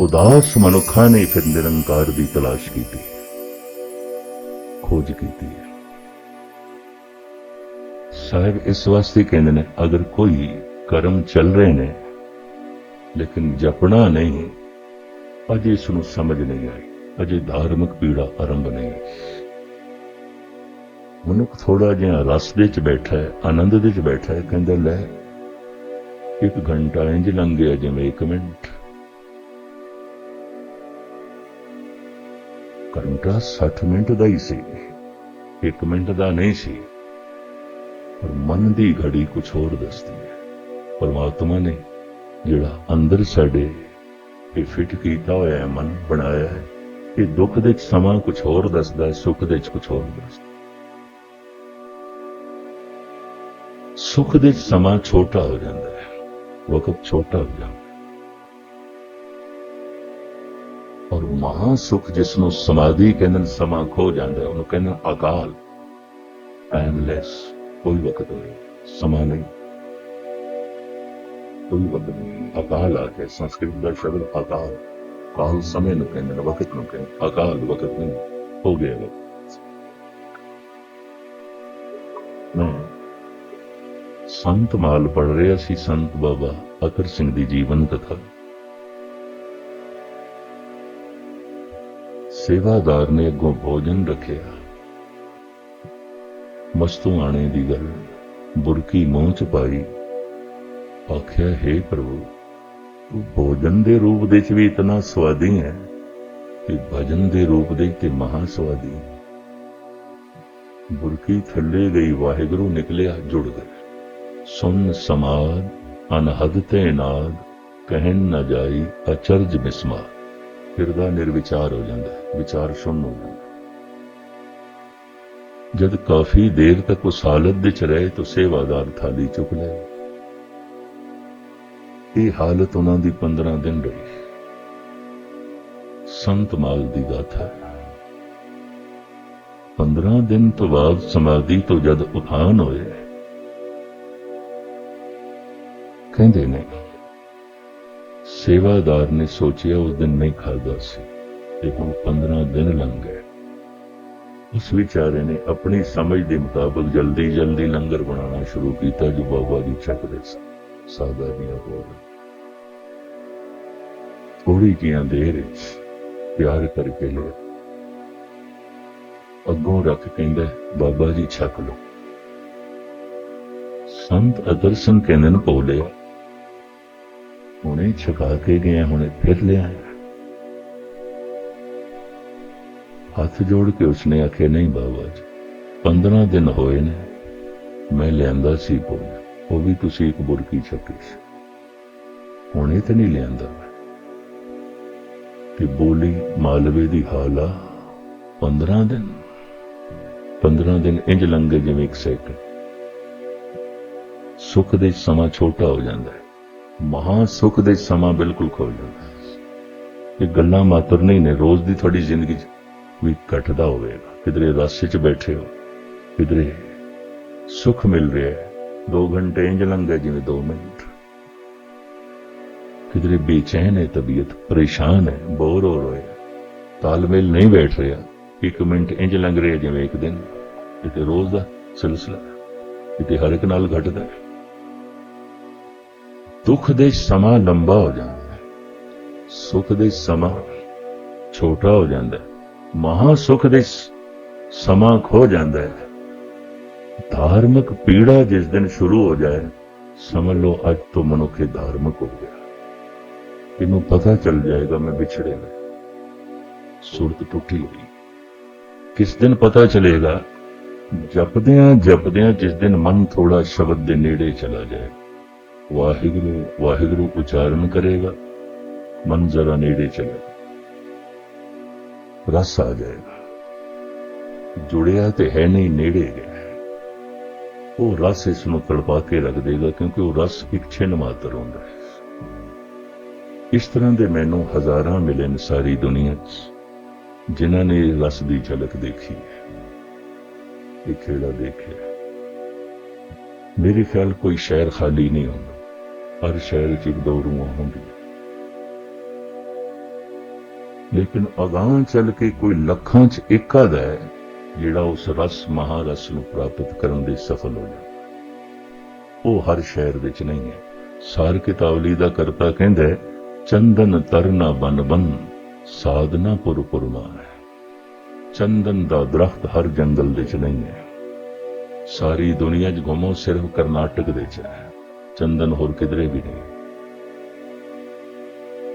ਉਦਾਸ ਮਨੁੱਖਾਂ ਨੇ ਫਿਰ ਨਿਰੰਕਾਰ ਦੀ ਤਲਾਸ਼ ਕੀਤੀ। ਖੋਜ ਕੀਤੀ। ਸਾਹਿਬ, ਇਸ ਵਾਸਤੇ ਕਹਿੰਦੇ ਨੇ, ਅਗਰ ਕੋਈ ਕਰਮ ਚੱਲ ਰਹੇ ਨੇ, ਲੇਕਿਨ ਜਪਣਾ ਨਹੀਂ, ਅਜੇ ਇਸ ਨੂੰ ਸਮਝ ਨਹੀਂ ਆਈ, ਅਜੇ ਧਾਰਮਿਕ ਪੀੜਾ ਆਰੰਭ ਨਹੀਂ ਮਨੁੱਖ ਥੋੜਾ ਜਿਹਾ ਰਸ ਦੇ ਚ ਬੈਠਾ ਹੈ, ਆਨੰਦ ਦੇ ਚ ਬੈਠਾ ਹੈ, ਕਹਿੰਦਾ, ਲੈ, ਇੱਕ ਘੰਟਾ ਇੰਜ ਲੰਘ ਗਿਆ ਜਿਵੇਂ ਇੱਕ ਮਿੰਟ। ਘੰਟਾ 60 ਮਿੰਟ ਦਾ ਹੀ ਸੀ, ਇੱਕ ਮਿੰਟ ਦਾ ਨਹੀਂ ਸੀ। ਪਰ ਮਨ ਦੀ ਘੜੀ ਕੁਝ ਹੋਰ ਦੱਸਦੀ ਹੈ। ਪਰਮਾਤਮਾ ਨੇ ਜਿਹੜਾ ਅੰਦਰ ਸਾਡੇ ਇਹ ਫਿੱਟ ਕੀਤਾ ਹੋਇਆ ਹੈ, ਮਨ ਬਣਾਇਆ ਹੈ, ਇਹ ਦੁੱਖ ਦੇ ਸਮਾਂ ਕੁਝ ਹੋਰ ਦੱਸਦਾ ਹੈ, ਸੁੱਖ ਦੇ ਵਿੱਚ ਕੁਝ ਹੋਰ ਦੱਸਦਾ ਸੁੱਖ ਦੇ ਸਮਾਂ ਛੋਟਾ ਹੋ ਜਾਂਦਾ ਹੈ, ਵਕਤ ਛੋਟਾ ਹੋ ਜਾਂਦਾ ਮਹਾ ਸੁਖ ਜਿਸ ਨੂੰ ਸਮਾਧੀ ਕਹਿੰਦੇ ਨੇ, ਸਮਾਂ ਖੋ ਜਾਂਦਾ ਉਹਨੂੰ ਕਹਿੰਦੇ ਅਕਾਲ। ਟਾਈਮਲੈਸ ਕੋਈ ਵਕਤ ਨਹੀਂ, ਸਮਾਂ ਨਹੀਂ। ਕੋਈ ਵਕਤ ਨਹੀਂ। ਅਕਾਲ ਆ ਕੇ ਸੰਸਕ੍ਰਿਤ ਦਾ ਸ਼ਬਦ ਅਕਾਲ। ਕਾਲ ਸਮੇਂ ਨੂੰ ਕਹਿੰਦੇ ਨੇ, ਵਕਤ ਨੂੰ ਕਹਿੰਦੇ ਅਕਾਲ ਵਕਤ ਨਹੀਂ, ਹੋ ਗਿਆ ਵਕਤ। ਮੈਂ ਸੰਤ ਮਾਲ ਪੜ ਰਿਹਾ ਸੀ, ਸੰਤ ਬਾਬਾ ਅਕਰ ਸਿੰਘ ਦੀ ਜੀਵਨ ਕਥਾ। ਸੇਵਾਦਾਰ ਨੇ ਅੱਗੋਂ ਭੋਜਨ ਰੱਖਿਆ। ਮਸਤੂ ਆਣੇ ਦੀ ਗੱਲ ਬੁਰਕੀ ਮੂੰਹ ਚ ਪਾਈ। ਆਖਿਆ, ਹੈ ਪ੍ਰਭੂ, ਤੂੰ ਭੋਜਨ ਦੇ ਰੂਪ ਦੇ ਚ ਵੀ ਇਤਨਾ ਸਵਾਦੀ ਹੈ ਕਿ ਭਜਨ ਦੇ ਰੂਪ ਦੇ ਤੇ ਮਹਾ ਸਵਾਦੀ। ਬੁਰਕੀ ਥੱਲੇ ਗਈ, ਵਾਹਿਗੁਰੂ ਨਿਕਲਿਆ ਜੁੜ ਗਏ। ਸੁਨ ਸਮਾਦ, ਅਨਹਦ ਤੇ ਨਾਦ, ਕਹਿਣ ਨ ਜਾਈ ਅਚਰਜ ਬਿਸਮਾ। ਹਿਰਦਾ ਨਿਰਵਿਚਾਰ ਹੋ ਜਾਂਦਾ ਵਿਚਾਰ ਸ਼ੁੰਨ ਹੋ ਜਾਂਦਾ ਜਦ ਕਾਫੀ ਦੇਰ ਤੱਕ ਉਸ ਹਾਲਤ ਵਿੱਚ ਰਹੇ ਤਾਂ ਸੇਵਾਦਾਰ ਥਾਲੀ ਚੁੱਕ ਲਿਆ। ਇਹ ਹਾਲਤ ਉਹਨਾਂ ਦੀ 15 ਦਿਨ ਰਹੀ। ਸੰਤ ਮਾਲ ਦੀ ਗਾਥਾ। ਹੈ 15 ਦਿਨ ਤੋਂ ਬਾਅਦ ਸਮਾਧੀ ਤੋਂ ਜਦ ਉਠਾਨ ਹੋਏ, ਕਹਿੰਦੇ ਨੇ, ਸੇਵਾਦਾਰ ਨੇ ਸੋਚਿਆ ਉਸ ਦਿਨ ਨਹੀਂ ਖਾਦਾ ਸੀ। ਤੇ ਹੁਣ 15 ਦਿਨ ਲੰਘ ਗਏ। ਉਸ ਵਿਚਾਰੇ ਨੇ ਆਪਣੀ ਸਮਝ ਦੇ ਮੁਤਾਬਕ ਜਲਦੀ ਜਲਦੀ ਲੰਗਰ ਬਣਾਉਣਾ ਸ਼ੁਰੂ ਕੀਤਾ ਜੋ ਬਾਬਾ ਜੀ ਛਕਦੇ ਸਨ ਸਾਦਾ ਦੀਆਂ ਬੋਲ ਥੋੜੀ ਜੀਆਂ ਦੇਰ ਵਿੱਚ ਪਿਆਰ ਕਰਕੇ ਲਿਆ। ਅੱਗੋਂ ਰੱਖ ਕਹਿੰਦਾ, ਬਾਬਾ ਜੀ ਛਕ ਲਓ। ਸੰਤ ਅਦਰਸ਼ਨ ਕਹਿੰਦੇ ਨੇ ਬੋਲਿਆ ਹੁਣੇ ਛਕਾ ਕੇ ਗਏ ਹੁਣੇ ਫਿਰ ਲਿਆ ਹੱਥ ਜੋੜ ਕੇ ਉਸਨੇ ਆਖਿਆ, ਨਹੀਂ ਬਾਬਾ ਜੀ 15 ਦਿਨ ਹੋਏ ਨੇ, ਮੈਂ ਲਿਆਂਦਾ ਸੀ ਭੋਜ ਉਹ ਵੀ ਤੁਸੀਂ ਇੱਕ ਬੁਰਕੀ ਛਕੀ ਸੀ। ਹੁਣ ਇਹ ਤੇ ਨਹੀਂ ਲਿਆਂਦਾ ਮੈਂ। ਤੇ ਬੋਲੀ, ਮਾਲਵੇ ਦੀ ਹਾਲਾ 15 ਦਿਨ 15 ਦਿਨ ਇੰਜ ਲੰਘੇ ਜਿਵੇਂ ਇੱਕ ਸੈਕਿੰਡ। ਸੁੱਖ ਦੇ ਸਮਾਂ ਛੋਟਾ ਹੋ ਜਾਂਦਾ ਹੈ ਮਹਾ ਸੁੱਖ ਦੇ ਸਮਾਂ ਬਿਲਕੁਲ ਖੋ ਜਾਂਦਾ ਹੈ। ਇਹ ਗੱਲਾਂ ਮਾਤਰ ਨਹੀਂ ਨੇ, ਰੋਜ਼ ਦੀ ਤੁਹਾਡੀ ਜ਼ਿੰਦਗੀ 'ਚ ਵੀ ਘਟਦਾ ਹੋਵੇਗਾ। ਕਿਧਰੇ ਰਸਤੇ 'ਚ ਬੈਠੇ ਹੋ, ਕਿਧਰੇ ਸੁੱਖ ਮਿਲ ਰਿਹਾ ਹੈ। 2 ਘੰਟੇ ਇੰਜ ਲੰਘੇ ਜਿਵੇਂ 2 ਮਿੰਟ। ਕਿਧਰੇ ਬੇਚੈਨ ਹੈ, ਤਬੀਅਤ ਪਰੇਸ਼ਾਨ ਹੈ, ਬੋਰ ਹੋ ਰਿਹਾ ਤਾਲਮੇਲ ਨਹੀਂ ਬੈਠ ਰਿਹਾ। ਇੱਕ ਮਿੰਟ ਇੰਜ ਲੰਘ ਰਿਹਾ ਜਿਵੇਂ ਇੱਕ ਦਿਨ। ਕਿਤੇ ਰੋਜ਼ ਦਾ ਸਿਲਸਿਲਾ ਕਿਤੇ ਹਰ ਇੱਕ ਨਾਲ ਘਟਦਾ ਹੈ। ਦੁੱਖ ਦੇ ਸਮਾਂ ਲੰਬਾ ਹੋ ਜਾਂਦਾ ਹੈ। ਸੁੱਖ ਦੇ ਸਮਾਂ ਛੋਟਾ ਹੋ ਜਾਂਦਾ ਹੈ। ਮਹਾ ਸੁਖ ਦੇ ਸਮਾਂ ਖੋ ਜਾਂਦਾ ਹੈ। ਧਾਰਮਿਕ ਪੀੜਾ ਜਿਸ ਦਿਨ ਸ਼ੁਰੂ ਹੋ ਜਾਏ, ਸਮਝ ਲਓ ਅੱਜ ਤੋਂ ਮਨੁੱਖ ਇਹ ਧਾਰਮਿਕ ਹੋ ਗਿਆ। ਇਹਨੂੰ ਪਤਾ ਚੱਲ ਜਾਏਗਾ ਮੈਂ ਵਿਛੜੇ ਹਾਂ। ਸੁਰਤ ਟੁੱਟੀ ਹੋਈ। ਕਿਸ ਦਿਨ ਪਤਾ ਚਲੇਗਾ? ਜਪਦਿਆਂ ਜਪਦਿਆਂ ਜਿਸ ਦਿਨ ਮਨ ਥੋੜਾ ਸ਼ਬਦ ਦੇ ਨੇੜੇ ਚਲਾ ਜਾਏ। ਵਾਹਿਗੁਰੂ ਵਾਹਿਗੁਰੂ ਉਚਾਰਨ ਕਰੇਗਾ। ਮਨ ਜ਼ਰਾ ਨੇੜੇ ਚਲੇਗਾ ਰਸ ਆ ਜਾਏਗਾ ਜੁੜਿਆ ਤੇ ਹੈ ਨਹੀਂ, ਨੇੜੇ ਗਿਆ। ਉਹ ਰਸ ਇਸ ਨੂੰ ਤੜਪਾ ਕੇ ਰੱਖ ਦੇਗਾ ਕਿਉਂਕਿ ਉਹ ਰਸ ਇੱਕ ਛਿਨ ਮਾਤਰ ਹੁੰਦਾ ਹੈ। ਇਸ ਤਰ੍ਹਾਂ ਦੇ ਮੈਨੂੰ ਹਜ਼ਾਰਾਂ ਮਿਲੇ ਨੇ ਸਾਰੀ ਦੁਨੀਆ 'ਚ ਜਿਨ੍ਹਾਂ ਨੇ ਰਸ ਦੀ ਝਲਕ ਦੇਖੀ ਹੈ। ਇਹ ਖੇੜਾ ਦੇਖਿਆ ਮੇਰੇ ਖਿਆਲ ਕੋਈ ਸ਼ਹਿਰ ਖਾਲੀ ਨਹੀਂ ਹੁੰਦਾ। ਹਰ ਸ਼ਹਿਰ 'ਚ ਇੱਕ ਦੋ ਰੂਹਾਂ ਹੁੰਦੀਆਂ। ਲੇਕਿਨ ਅਗਾਂਹ ਚੱਲ ਕੇ ਕੋਈ ਲੱਖਾਂ ਚ ਇੱਕ ਆਦਾ ਹੈ ਜਿਹੜਾ ਉਸ ਰਸ ਮਹਾਰਸ ਨੂੰ ਪ੍ਰਾਪਤ ਕਰਨ ਦੇ ਸਫਲ ਹੋ ਜਾਂਦਾ ਉਹ ਹਰ ਸ਼ਹਿਰ ਵਿੱਚ ਨਹੀਂ ਹੈ। ਸਾਰ ਕਿਤਾਵਲੀ ਦਾ ਕਰਤਾ ਕਹਿੰਦਾ ਹੈ, ਚੰਦਨ ਤਰਨਾ ਬਨ ਬਨ ਸਾਧਨਾ ਪੁਰ ਪੁਰਮਾਨ ਹੈ ਚੰਦਨ ਦਾ ਦਰਖਤ ਹਰ ਜੰਗਲ ਵਿੱਚ ਨਹੀਂ ਹੈ। ਸਾਰੀ ਦੁਨੀਆ 'ਚ ਘੁੰਮੋ ਸਿਰਫ ਕਰਨਾਟਕ ਦੇ 'ਚ ਹੈ। ਚੰਦਨ ਹੋਰ ਕਿਧਰੇ ਵੀ ਨਹੀਂ।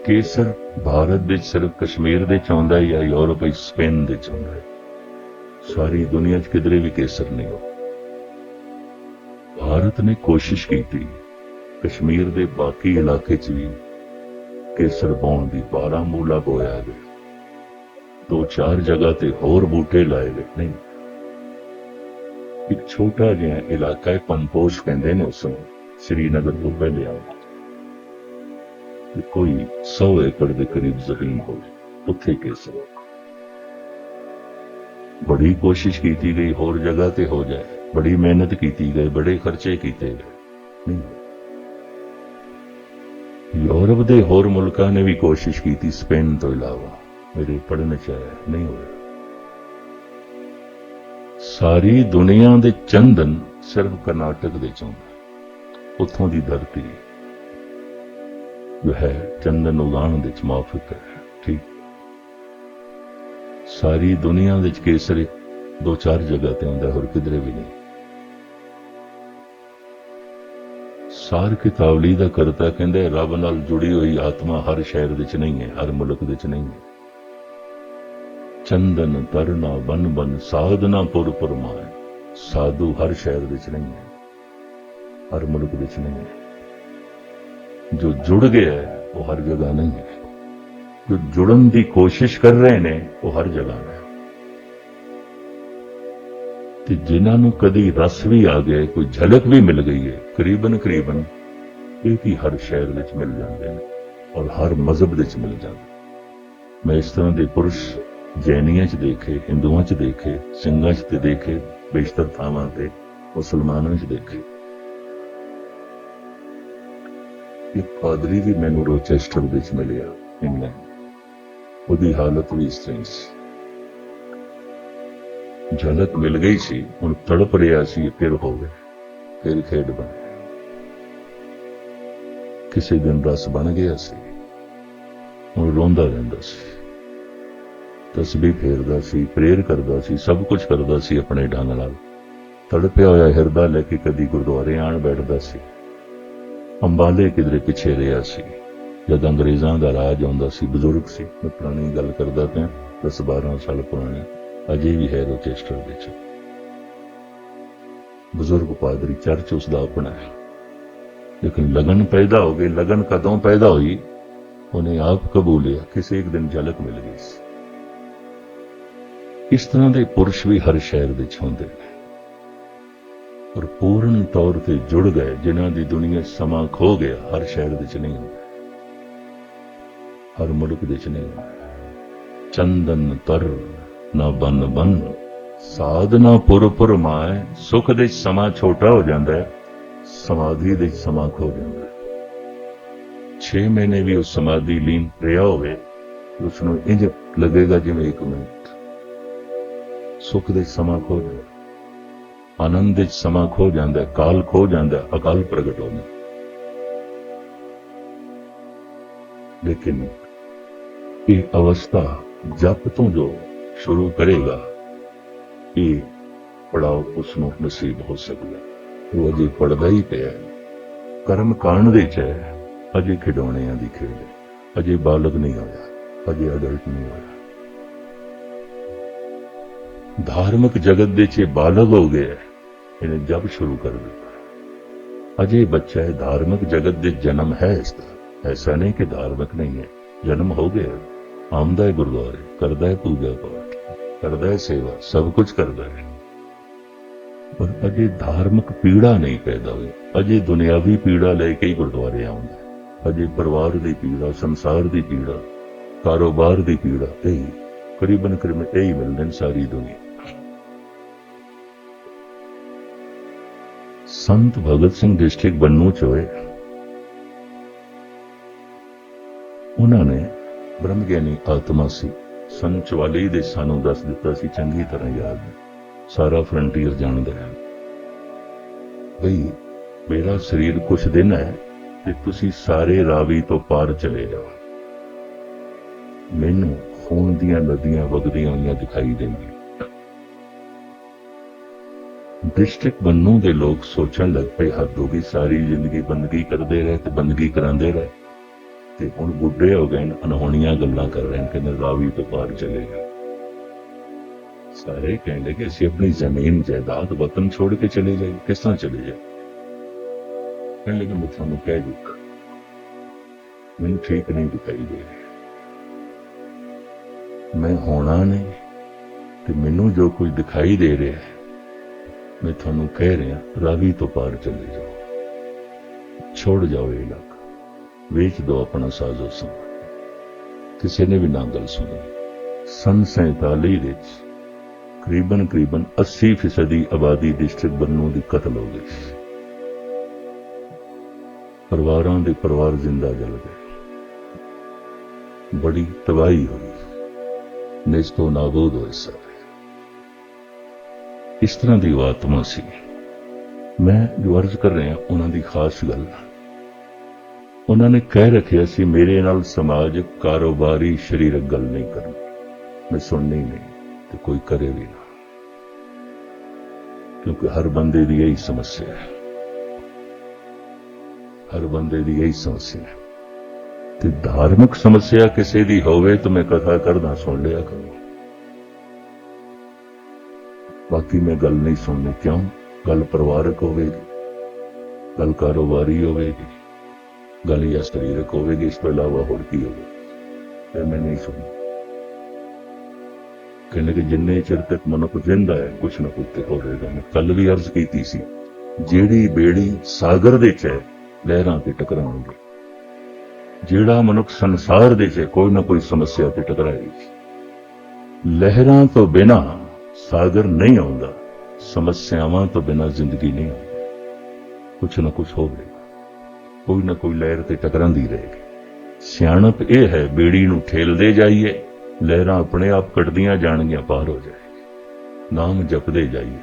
ਕੇਸਰ ਭਾਰਤ ਵਿੱਚ ਸਿਰਫ ਕਸ਼ਮੀਰ ਦੇ ਚ ਆਉਂਦਾ ਹੈ ਜਾਂ ਯੂਰਪ ਵਿੱਚ ਸਪੇਨ ਦੇ ਚ ਆਉਂਦਾ ਹੈ? ਸਾਰੀ ਦੁਨੀਆ 'ਚ ਕਿਧਰੇ ਵੀ ਕੇਸਰ ਨਹੀਂ ਹੋ ਭਾਰਤ ਨੇ ਕੋਸ਼ਿਸ਼ ਕੀਤੀ, ਕਸ਼ਮੀਰ ਦੇ ਬਾਕੀ ਇਲਾਕੇ 'ਚ ਵੀ ਕੇਸਰ ਪਾਉਣ ਦੀ 12 ਮੂਲਾ ਬੋਇਆ ਗਿਆ। ਦੋ ਚਾਰ ਜਗ੍ਹਾ ਤੇ ਹੋਰ ਬੂਟੇ ਲਾਏ ਗਏ। ਨਹੀਂ, ਇੱਕ ਛੋਟਾ ਜਿਹਾ ਇਲਾਕਾ ਹੈ, ਪੰਪੋਸ਼ ਕਹਿੰਦੇ ਨੇ ਉਸ ਨੂੰ, ਸ੍ਰੀਨਗਰ ਤੋਂ ਪਹਿਲੇ ਆਉਂਦਾ। ਤੇ ਕੋਈ 100 ਏਕੜ ਦੇ ਕਰੀਬ ਜ਼ਮੀਨ ਹੋਵੇ, ਉੱਥੇ ਕੇਸਰ ਬੜੀ ਕੋਸ਼ਿਸ਼ ਕੀਤੀ ਗਈ, ਹੋਰ ਜਗ੍ਹਾ ਤੇ ਹੋ ਜਾਏ। ਬੜੀ ਮਿਹਨਤ ਕੀਤੀ ਗਈ, ਬੜੇ ਖਰਚੇ ਕੀਤੇ ਗਏ। ਯੂਰਪ ਦੇ ਹੋਰ ਮੁਲਕਾਂ ਨੇ ਵੀ ਕੋਸ਼ਿਸ਼ ਕੀਤੀ ਸਪੇਨ ਤੋਂ ਇਲਾਵਾ। ਮੇਰੇ ਪੜਨ ਚ ਆਇਆ ਨਹੀਂ ਹੋਇਆ। ਸਾਰੀ ਦੁਨੀਆ ਦੇ ਚੰਦਨ ਸਿਰਫ ਕਰਨਾਟਕ ਦੇ ਚੋਂ ਉੱਥੋਂ ਦੀ ਧਰਤੀ ਜੋ ਹੈ ਚੰਦਨ ਉਗਾਉਣ ਵਿੱਚ ਚ ਮਾਫਕ ਹੈ, ਠੀਕ? ਸਾਰੀ ਦੁਨੀਆ ਵਿੱਚ ਕੇਸਰ ਦੋ ਚਾਰ ਜਗ੍ਹਾ ਤੇ ਹੁੰਦਾ ਹੋਰ ਕਿਧਰੇ ਵੀ ਨਹੀਂ। ਸਾਰ ਕਿਤਾਬਲੀ ਦਾ ਕਰਤਾ ਕਹਿੰਦੇ, ਰੱਬ ਨਾਲ ਜੁੜੀ ਹੋਈ ਆਤਮਾ ਹਰ ਸ਼ਹਿਰ ਵਿੱਚ ਨਹੀਂ ਹੈ, ਹਰ ਮੁਲਕ ਵਿੱਚ ਨਹੀਂ ਹੈ। ਚੰਦਨ, ਤਰਨਾ ਬਨ ਬਨ ਸਾਧਨਾ ਪੁਰ ਪੁਰਮਾਨ ਸਾਧੂ ਹਰ ਸ਼ਹਿਰ ਵਿੱਚ ਨਹੀਂ ਹੈ, ਹਰ ਮੁਲਕ ਵਿੱਚ ਨਹੀਂ ਹੈ। ਜੋ ਜੁੜ ਗਿਆ ਹੈ, ਉਹ ਹਰ ਜਗ੍ਹਾ ਨਹੀਂ ਹੈ। ਜੋ ਜੁੜਨ ਦੀ ਕੋਸ਼ਿਸ਼ ਕਰ ਰਹੇ ਨੇ, ਉਹ ਹਰ ਜਗ੍ਹਾ ਨੇ। ਤੇ ਜਿਨ੍ਹਾਂ ਨੂੰ ਕਦੀ ਰਸ ਵੀ ਆ ਗਿਆ, ਕੋਈ ਝਲਕ ਵੀ ਮਿਲ ਗਈ ਹੈ, ਕਰੀਬਨ ਕਰੀਬਨ ਇਹ ਵੀ ਹਰ ਸ਼ਹਿਰ ਵਿੱਚ ਮਿਲ ਜਾਂਦੇ ਨੇ ਔਰ ਹਰ ਮਜ਼ਹਬ ਵਿੱਚ ਮਿਲ ਜਾਂਦੇ ਮੈਂ ਇਸ ਤਰ੍ਹਾਂ ਦੇ ਪੁਰਸ਼ ਜੈਨੀਆਂ 'ਚ ਦੇਖੇ, ਹਿੰਦੂਆਂ 'ਚ ਦੇਖੇ, ਸਿੰਘਾਂ 'ਚ ਦੇਖੇ, ਬੇਸ਼ਤਰ ਥਾਵਾਂ ਤੇ, ਮੁਸਲਮਾਨਾਂ 'ਚ ਦੇਖੇ। ਇੱਕ ਪਾਦਰੀ ਵੀ ਮੈਨੂੰ ਰੋਚੈਸਟਰ ਵਿੱਚ ਮਿਲਿਆ, ਇੰਗਲੈਂਡ। ਉਹਦੀ ਹਾਲਤ ਵੀ ਇਸ ਤਰ੍ਹਾਂ ਸੀ। ਝਲਕ ਮਿਲ ਗਈ ਸੀ, ਹੁਣ ਤੜਪ ਰਿਹਾ ਸੀ ਫਿਰ ਹੋ ਗਿਆ, ਫਿਰ ਖੇਡ ਬਣ ਗਿਆ। ਕਿਸੇ ਦਿਨ ਰਸ ਬਣ ਗਿਆ ਸੀ। ਹੁਣ ਰੋਂਦਾ ਰਹਿੰਦਾ ਸੀ। ਤਸਬੀਹ ਫੇਰਦਾ ਸੀ ਪ੍ਰੇਰ ਕਰਦਾ ਸੀ, ਸਭ ਕੁਝ ਕਰਦਾ ਸੀ ਆਪਣੇ ਢੰਗ ਨਾਲ। ਤੜਪਿਆ ਹੋਇਆ ਹਿਰਦਾ ਲੈ ਕੇ ਕਦੀ ਗੁਰਦੁਆਰੇ ਆਣ ਬੈਠਦਾ ਸੀ। ਅੰਬਾਲੇ ਕਿਧਰੇ ਪਿੱਛੇ ਰਿਹਾ ਸੀ। ਜਦ ਅੰਗਰੇਜ਼ਾਂ ਦਾ ਰਾਜ ਆਉਂਦਾ ਸੀ, ਬਜ਼ੁਰਗ ਸੀ, ਮੈਂ ਪੁਰਾਣੀ ਗੱਲ ਕਰਦਾ ਪਿਆ 10 12 ਸਾਲ ਪੁਰਾਣੀ, ਅਜੇ ਵੀ ਹੈ ਰੋਚੈਸਟਰ ਵਿੱਚ। ਬਜ਼ੁਰਗ ਪਾਦਰੀ ਚਰਚ ਉਸ ਦਾ ਆਪਣਾ ਹੈ। ਲੇਕਿਨ ਲਗਨ ਪੈਦਾ ਹੋ ਗਈ ਲਗਨ ਕਦੋਂ ਪੈਦਾ ਹੋਈ, ਉਹਨੇ ਆਪ ਕਬੂਲਿਆ, ਕਿਸੇ ਇੱਕ ਦਿਨ ਝਲਕ ਮਿਲ ਗਈ ਸੀ। ਇਸ ਤਰ੍ਹਾਂ ਦੇ ਪੁਰਸ਼ ਵੀ ਹਰ ਸ਼ਹਿਰ ਵਿੱਚ ਹੁੰਦੇ ਨੇ। ਔਰ ਪੂਰਨ ਤੌਰ ਤੇ ਜੁੜ ਗਏ, ਜਿਨ੍ਹਾਂ ਦੀ ਦੁਨੀਆ ਸਮਾਂ ਖੋ ਗਿਆ, ਹਰ ਸ਼ਹਿਰ ਵਿੱਚ ਨਹੀਂ। ਹੁੰਦਾ ਹਰ ਮੁਲਕ ਵਿੱਚ ਨਹੀਂ। ਹੁੰਦਾ ਚੰਦਨ ਤਰ ਨਾ ਬਨ ਬਨ ਸਾਧਨਾ ਪੁਰ ਪੁਰ ਮਾਏ, ਸੁਖ ਦੇ ਸਮਾਂ ਛੋਟਾ ਹੋ ਜਾਂਦਾ ਹੈ, ਸਮਾਧੀ ਦੇ ਸਮਾਂ ਖੋ ਜਾਂਦਾ ਹੈ। 6 ਮਹੀਨੇ ਵੀ ਉਸ ਸਮਾਧੀ ਲੀਨ ਰਿਹਾ ਹੋਵੇ ਉਸ ਨੂੰ ਇੰਜ ਲੱਗੇਗਾ ਜਿਵੇਂ ਇੱਕ ਮਿੰਟ। ਸੁਖ ਦੇ ਸਮਾਂ ਖੋ ਜਾਂਦਾ ਆਨੰਦ ਦੇ ਸਮਾਂ ਖੋ ਜਾਂਦਾ, ਕਾਲ ਖੋ ਜਾਂਦਾ, ਅਕਾਲ ਪ੍ਰਗਟ ਹੁੰਦਾ ਹੈ। ਲੇਕਿਨ ਇਹ ਅਵਸਥਾ ਜਪ ਤੋਂ ਜੋ ਸ਼ੁਰੂ ਕਰੇਗਾ, ਇਹ ਪੜਾਓ ਉਸ ਨੂੰ ਨਸੀਬ ਹੋ ਸਕਦਾ ਉਹ ਅਜੇ ਪੜਦਾ ਹੀ ਪਿਆ ਕਰਮ ਕਾਂਡ ਦੇ ਚ ਹੈ। ਅਜੇ ਖਿਡੌਣਿਆਂ ਦੀ ਖੇਡ ਹੈ। ਅਜੇ ਬਾਲਗ ਨਹੀਂ ਹੋਇਆ। ਅਜੇ ਅਡਲਟ ਨਹੀਂ ਹੋਇਆ। ਧਾਰਮਿਕ ਜਗਤ ਦੇ ਚ ਇਹ ਬਾਲਗ ਹੋ ਗਿਆ ਇਹਨੇ ਜਬ ਸ਼ੁਰੂ ਕਰ ਦਿੱਤਾ। ਅਜੇ ਬੱਚਾ ਹੈ, ਧਾਰਮਿਕ ਜਗਤ ਦੇ ਜਨਮ ਹੈ ਇਸ ਦਾ ਐਸਾ ਨਹੀਂ ਕਿ ਧਾਰਮਿਕ ਨਹੀਂ ਹੈ, ਜਨਮ ਹੋ ਗਿਆ। ਆਉਂਦਾ ਹੈ ਗੁਰਦੁਆਰੇ, ਕਰਦਾ ਹੈ ਪੂਜਾ ਪਾਠ, ਕਰਦਾ ਹੈ ਸੇਵਾ, ਸਭ ਕੁਝ ਕਰਦਾ ਹੈ। ਪਰ ਅਜੇ ਧਾਰਮਿਕ ਪੀੜਾ ਨਹੀਂ ਪੈਦਾ ਹੋਈ। ਅਜੇ ਦੁਨਿਆਵੀ ਪੀੜਾ ਲੈ ਕੇ ਹੀ ਗੁਰਦੁਆਰੇ ਆਉਂਦਾ ਅਜੇ ਪਰਿਵਾਰ ਦੀ ਪੀੜਾ, ਸੰਸਾਰ ਦੀ ਪੀੜਾ, ਕਾਰੋਬਾਰ ਦੀ ਪੀੜਾ, ਇਹ। ਕਰੀਬਨ ਕਰੀਬਨ ਇਹ ਹੀ ਮਿਲਦੇ ਨੇ ਸਾਰੀ ਦੁਨੀਆ। ਸੰਤ ਭਗਤ ਸਿੰਘ ਡਿਸਟ੍ਰਿਕਟ ਬੰਨੂ ਹੋਏ। ਉਹਨਾਂ ਨੇ ਬ੍ਰਹਮ ਗਿਆਨੀ ਆਤਮਾ ਸੀ। ਸੰਨ 44 ਦੇ ਸਾਨੂੰ ਦੱਸ ਦਿੱਤਾ ਸੀ, ਚੰਗੀ ਤਰ੍ਹਾਂ ਯਾਦ ਸਾਰਾ ਫਰੰਟੀਅਰ ਜਾਣਦਾ ਹੈ। ਬਈ, ਮੇਰਾ ਸਰੀਰ ਕੁਛ ਦਿਨ ਹੈ ਤੇ ਤੁਸੀਂ ਸਾਰੇ ਰਾਵੀ ਤੋਂ ਪਾਰ ਚਲੇ ਜਾਓ। ਮੈਨੂੰ ਖੂਨ ਦੀਆਂ ਨਦੀਆਂ ਵਗਦੀਆਂ ਹੋਈਆਂ ਦਿਖਾਈ ਦਿੰਦੀਆਂ ਡਿਸਟ੍ਰਿਕਟ ਬੰਨੂ ਦੇ ਲੋਕ ਸੋਚਣ ਲੱਗ ਪਏ, ਹੱਦ ਹੋ ਗਈ, ਸਾਰੀ ਜ਼ਿੰਦਗੀ ਬੰਦਗੀ ਕਰਦੇ ਰਹੇ ਤੇ ਬੰਦਗੀ ਕਰਾਉਂਦੇ ਰਹੇ। ਤੇ ਹੁਣ ਬੁੱਢੇ ਹੋ ਗਏ ਨੇ ਅਨਹੋਣੀਆਂ ਗੱਲਾਂ ਕਰ ਰਹੇ ਨੇ ਕਿ ਰਾਵੀ ਤੋਂ ਪਾਰ ਚਲੇ ਗਏ। ਸਾਰੇ ਕਹਿੰਦੇ ਕਿ ਅਸੀਂ ਆਪਣੀ ਜ਼ਮੀਨ, ਜਾਇਦਾਦ, ਵਤਨ ਛੋੜ ਕੇ ਚਲੇ ਜਾਈਏ, ਕਿਸ ਤਰ੍ਹਾਂ ਚਲੇ ਜਾਈਏ? ਕਹਿੰਦੇ ਕਿ ਮੈਂ ਤੁਹਾਨੂੰ ਕਹਿ ਦਿੱਤਾ। ਮੈਨੂੰ ਠੀਕ ਨਹੀਂ ਦਿਖਾਈ ਦੇ ਰਿਹਾ। ਮੈਂ ਹੋਣਾ ਨਹੀਂ, ਤੇ ਮੈਨੂੰ ਜੋ ਕੁਝ ਦਿਖਾਈ ਦੇ ਰਿਹਾ ਹੈ ਮੈਂ ਤੁਹਾਨੂੰ ਕਹਿ ਰਿਹਾ, ਰਾਵੀ ਤੋਂ ਪਾਰ ਚਲੇ ਜਾਓ। ਛੋੜ ਜਾਓ ਇਹ ਇਲਾਕਾ। ਵੇਚ ਦਿਓ ਆਪਣਾ ਸਾਜ਼ੋ ਸਮਾਨ ਕਿਸੇ ਨੇ ਵੀ ਨਾ ਗੱਲ ਸੁਣੀ। ਸੰਨ 47 ਵਿੱਚ ਕਰੀਬਨ ਕਰੀਬਨ 80 ਫੀਸਦੀ ਆਬਾਦੀ ਡਿਸਟ੍ਰਿਕਟ ਬੰਨੂ ਦੀ ਕਤਲ ਹੋ ਗਈ ਸੀ। ਪਰਿਵਾਰਾਂ ਦੇ ਪਰਿਵਾਰ ਜ਼ਿੰਦਾ ਜਲ ਗਏ। ਬੜੀ ਤਬਾਹੀ ਹੋਈ। ਨਿਸਤੋ ਨਾਬੂਦ ਹੋਏ ਸਾਰੇ ਇਸ ਤਰ੍ਹਾਂ ਦੀ ਉਹ ਆਤਮਾ ਸੀ। ਮੈਂ ਜੋ ਅਰਜ਼ ਕਰ ਰਿਹਾ, ਉਹਨਾਂ ਦੀ ਖਾਸ ਗੱਲ। ਉਹਨਾਂ ਨੇ ਕਹਿ ਰੱਖਿਆ ਸੀ, ਮੇਰੇ ਨਾਲ ਸਮਾਜ ਕਾਰੋਬਾਰੀ ਸਰੀਰਕ ਗੱਲ ਨਹੀਂ ਕਰਨੀ। ਮੈਂ ਸੁਣਨੀ ਨਹੀਂ ਤੇ ਕੋਈ ਕਰੇ ਵੀ ਨਾ। ਕਿਉਂਕਿ ਹਰ ਬੰਦੇ ਦੀ ਇਹੀ ਸਮੱਸਿਆ ਹੈ। ਹਰ ਬੰਦੇ ਦੀ ਇਹੀ ਸਮੱਸਿਆ ਹੈ। ਤੇ ਧਾਰਮਿਕ ਸਮੱਸਿਆ ਕਿਸੇ ਦੀ ਹੋਵੇ ਤਾਂ ਮੈਂ ਕਥਾ ਕਰਦਾ, ਸੁਣ ਲਿਆ ਕਰੋ। ਬਾਕੀ ਮੈਂ ਗੱਲ ਨਹੀਂ ਸੁਣਨੀ, ਕਿਉਂ? ਗੱਲ ਪਰਿਵਾਰਕ ਹੋਵੇਗੀ, ਗੱਲ ਕਾਰੋਬਾਰੀ ਹੋਵੇਗੀ, ਗੱਲ ਜਾਂ ਸਰੀਰਕ ਹੋਵੇਗੀ, ਇਸ ਤੋਂ ਇਲਾਵਾ ਹੋਰ ਕੀ ਹੋਵੇ? ਫਿਰ ਮੈਂ ਨਹੀਂ ਸੁਣਨੀ। ਕਹਿੰਦੇ ਕਿ ਜਿੰਨੇ ਚਿਰ ਤੱਕ ਮਨੁੱਖ ਜ਼ਿੰਦਾ ਹੈ, ਕੁਛ ਨਾ ਕੁਛ ਤੇ ਹੋ ਰਹੇਗਾ। ਮੈਂ ਕੱਲ ਵੀ ਅਰਜ਼ ਕੀਤੀ ਸੀ, ਜਿਹੜੀ ਬੇੜੀ ਸਾਗਰ ਦੇ ਚ ਹੈ, ਲਹਿਰਾਂ ਤੇ ਟਕਰਾਉਣਗੇ। ਜਿਹੜਾ ਮਨੁੱਖ ਸੰਸਾਰ ਦੇ ਚ ਕੋਈ ਨਾ ਕੋਈ ਸਮੱਸਿਆ ਤੇ ਟਕਰਾਏਗੀ। ਲਹਿਰਾਂ ਤੋਂ ਬਿਨਾ ਸਾਗਰ ਨਹੀਂ ਆਉਂਦਾ, ਸਮੱਸਿਆਵਾਂ ਤੋਂ ਬਿਨਾਂ ਜ਼ਿੰਦਗੀ ਨਹੀਂ ਆਉਂਦੀ। ਕੁਛ ਨਾ ਕੁਛ ਹੋਵੇਗਾ। ਕੋਈ ਨਾ ਕੋਈ ਲਹਿਰ ਤੇ ਟਕਰਾਂਦੀ ਰਹੇਗੀ। ਸਿਆਣਪ ਇਹ ਹੈ, ਬੇੜੀ ਨੂੰ ਠੇਲਦੇ ਜਾਈਏ, ਲਹਿਰਾਂ ਆਪਣੇ ਆਪ ਕੱਟਦੀਆਂ ਜਾਣਗੀਆਂ, ਪਾਰ ਹੋ ਜਾਏਗੀ। ਨਾਮ ਜਪਦੇ ਜਾਈਏ,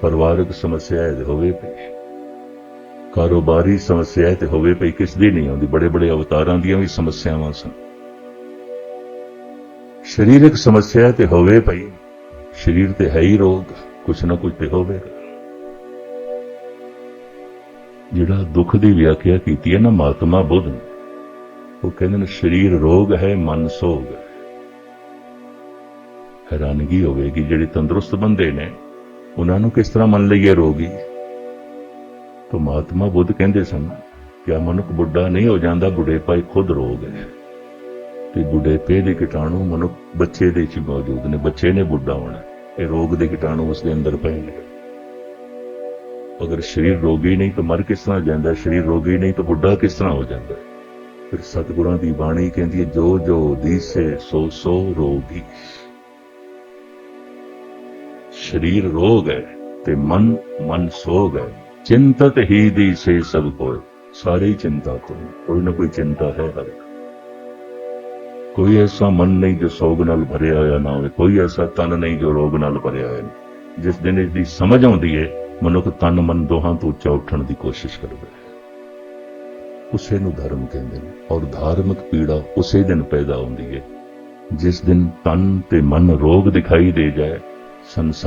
ਪਰਿਵਾਰਕ ਸਮੱਸਿਆ ਇਹ ਤੇ ਹੋਵੇ ਪਈ। ਕਾਰੋਬਾਰੀ ਸਮੱਸਿਆ ਤੇ ਹੋਵੇ ਪਈ ਕਿਸ ਦੀ ਨਹੀਂ ਆਉਂਦੀ। ਬੜੇ ਬੜੇ ਅਵਤਾਰਾਂ ਦੀਆਂ ਵੀ ਸਮੱਸਿਆਵਾਂ ਸਨ। ਸਰੀਰਕ ਸਮੱਸਿਆ ਤੇ ਹੋਵੇ ਪਈ। ਸਰੀਰ ਤੇ ਹੈ ਹੀ ਰੋਗ, ਕੁਛ ਨਾ ਕੁਛ ਤੇ ਹੋਵੇਗਾ ਜਿਹੜਾ ਦੁੱਖ ਦੀ ਵਿਆਖਿਆ ਕੀਤੀ ਹੈ ਨਾ ਮਹਾਤਮਾ ਬੁੱਧ ਨੇ, ਉਹ ਕਹਿੰਦੇ ਨੇ ਸਰੀਰ ਰੋਗ ਹੈ, ਮਨ ਸੋਗ ਹੈ। ਹੈਰਾਨਗੀ ਹੋਵੇਗੀ ਜਿਹੜੇ ਤੰਦਰੁਸਤ ਬੰਦੇ ਨੇ, ਉਹਨਾਂ ਨੂੰ ਕਿਸ ਤਰ੍ਹਾਂ ਮੰਨ ਲਈਏ ਰੋਗੀ? ਤਾਂ ਮਹਾਤਮਾ ਬੁੱਧ ਕਹਿੰਦੇ ਸਨ ਕਿ ਮਨੁੱਖ ਬੁੱਢਾ ਨਹੀਂ ਹੋ ਜਾਂਦਾ, ਬੁਢੇਪਾ ਹੀ ਖੁਦ ਰੋਗ ਹੈ। ਤੇ ਬੁਢੇਪੇ ਦੇ ਕੀਟਾਣੂ ਮਨੁੱਖ ਬੱਚੇ ਦੇ ਵਿੱਚ ਮੌਜੂਦ ਨੇ, ਬੱਚੇ ਨੇ ਬੁੱਢਾ ਹੋਣਾ। ਇਹ ਰੋਗ ਦੇ ਕੀਟਾਣੂ ਉਸ ਦੇ ਅੰਦਰ ਪਏ ਨੇ। ਅਗਰ ਸਰੀਰ ਰੋਗੀ ਨਹੀਂ ਤਾਂ ਮਰ ਕਿਸ ਤਰ੍ਹਾਂ ਜਾਂਦਾ, ਸਰੀਰ ਰੋਗੀ ਨਹੀਂ ਤਾਂ ਬੁੱਢਾ ਕਿਸ ਤਰ੍ਹਾਂ ਹੋ ਜਾਂਦਾ? ਫਿਰ ਸਤਿਗੁਰਾਂ ਦੀ ਬਾਣੀ ਕਹਿੰਦੀ ਹੈ, ਜੋ ਜੋ ਦੀਸੇ ਸੋ ਸੋ ਰੋਗੀ। ਸਰੀਰ ਰੋਗ ਹੈ ਤੇ ਮਨ ਮਨ ਸੋਗ ਹੈ। ਚਿੰਤਤ ਹੀ ਦੀ ਸੇ ਸਭ ਕੋਇ, ਸਾਰੀ ਚਿੰਤਾ ਕੋਈ ਕੋਈ ਨਾ ਕੋਈ ਚਿੰਤਾ ਹੈ ਹਰ ਇੱਕ। ਕੋਈ ਐਸਾ ਮਨ ਨਹੀਂ ਜੋ ਸੋਗ ਨਾਲ ਭਰਿਆ ਹੋਇਆ ਨਾ ਹੋਵੇ, ਕੋਈ ਐਸਾ ਤਨ ਨਹੀਂ ਜੋ ਰੋਗ ਨਾਲ ਭਰਿਆ ਹੋਇਆ ਨਹੀਂ ਜਿਸ ਦਿਨ ਇਸ ਦੀ ਸਮਝ ਆਉਂਦੀ ਹੈ ਮਨੁੱਖ ਤਨ ਮਨ ਦੋਹਾਂ ਤੋਂ ਉੱਚਾ ਉੱਠਣ ਦੀ ਕੋਸ਼ਿਸ਼ ਕਰਦਾ ਹੈ। ਉਸੇ ਨੂੰ ਧਰਮ ਕਹਿੰਦੇ ਨੇ ਔਰ ਧਾਰਮਿਕ ਪੀੜਾ ਉਸੇ ਦਿਨ ਪੈਦਾ ਹੁੰਦੀ ਹੈ ਜਿਸ ਦਿਨ ਤਨ ਤੇ ਮਨ ਰੋਗ ਦਿਖਾਈ ਦੇ ਜਾਏ, ਸੰਸਾਰ